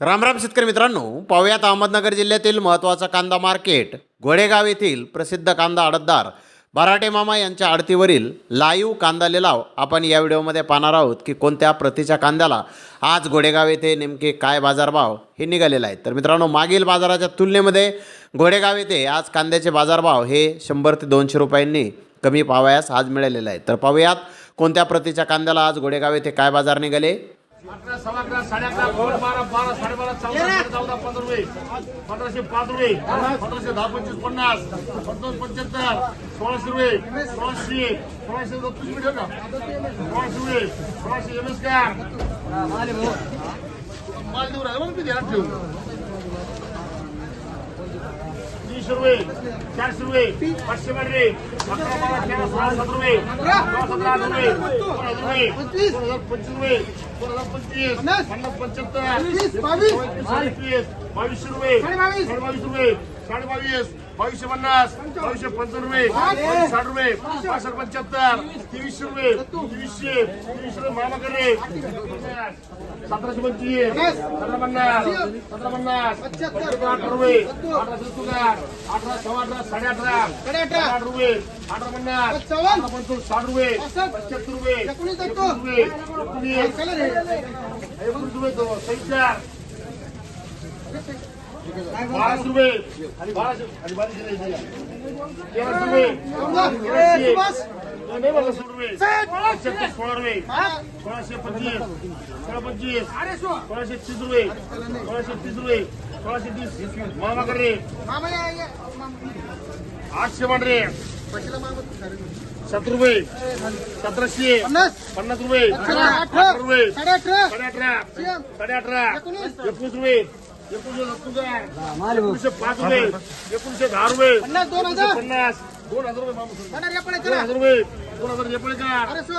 रामराम शेतकरी मित्रांनो पाहुयात अहमदनगर जिल्ह्यातील महत्त्वाचं कांदा मार्केट घोडेगाव येथील प्रसिद्ध कांदा आडतदार बराटे मामा यांच्या आडतीवरील लाईव्ह कांदा लिलाव आपण या व्हिडिओमध्ये पाहणार आहोत की कोणत्या प्रतीच्या कांद्याला आज घोडेगाव येथे नेमके काय बाजारभाव हे निघालेले आहेत. तर मित्रांनो मागील बाजाराच्या तुलनेमध्ये घोडेगाव येथे आज कांद्याचे बाजारभाव हे शंभर ते दोनशे रुपयांनी कमी पावयास आज मिळालेले आहेत. तर पाहूयात कोणत्या प्रतीच्या कांद्याला आज घोडेगाव येथे काय बाजार निघाले? अकरा सव्वा अकरा साडे अकरा दोन बारा बारा साडेबारा चौदा चौदा पंधरा रुपये पंधराशे पाच रुपये पंधराशे दहा पंचवीस पन्नास. पंचावन्न पंच्याहत्तर सोळाशे रुपये सोळाशे सोळाशे रुपये मिनिट का सोळाशे रुपये सोळाशे नमस्कार. माल देऊ राहिला मग ध्यानात ठेवू तीनशे रुपये चारशे रुपये पाचशे रे अकरा बारा तेरा सोळा सात रुपये सोळा सतरा आठ रुपये दोन हजार रुपये दोन हजार पंचवीस रुपये दोन हजार पंचवीस. पन्नास. पंच्याहत्तर. बावीस. बावीसशे रुपये साडे बावीस रुपये साडे बावीस बावीसशे पन्नास बावीसशे पंचावन्न रुपये बावीस साठ रुपये पासष्ट पंच्याहत्तर तेवीसशे रुपये तेवीसशे तेवीसशे करे सतराशे पंचवीस सतरा पन्नास सतरा पन्नास अठरा रुपये अठराशे तुला अठरा सव्वा अठरा साडे अठरा आठ रुपये अठरा पन्नास पंचवीस साठ रुपये पंच्याहत्तर रुपये एकोणीस रुपये एकोणीस. रुपये सत्तर बाराशे रुपये. सोळाशे पंचवीस. सोळा पंचवीस. सोळाशे तीस रुपये. सोळाशे तीस रुपये. सोळाशे तीस. मामा कर. आठशे मान रे सतरा रुपये. सतराशे. पन्नास. रुपये. अठरा रुपये. साडे अठरा साडे अठरा एकोणीस रुपये. एकोणीसशे तुझा एकोणीसशे पाच रुपये एकोणीसशे दहा रुपये पन्नास, दोन हजार. पन्नास दोन हजार रुपये दोन हजार रुपये दोन हजार का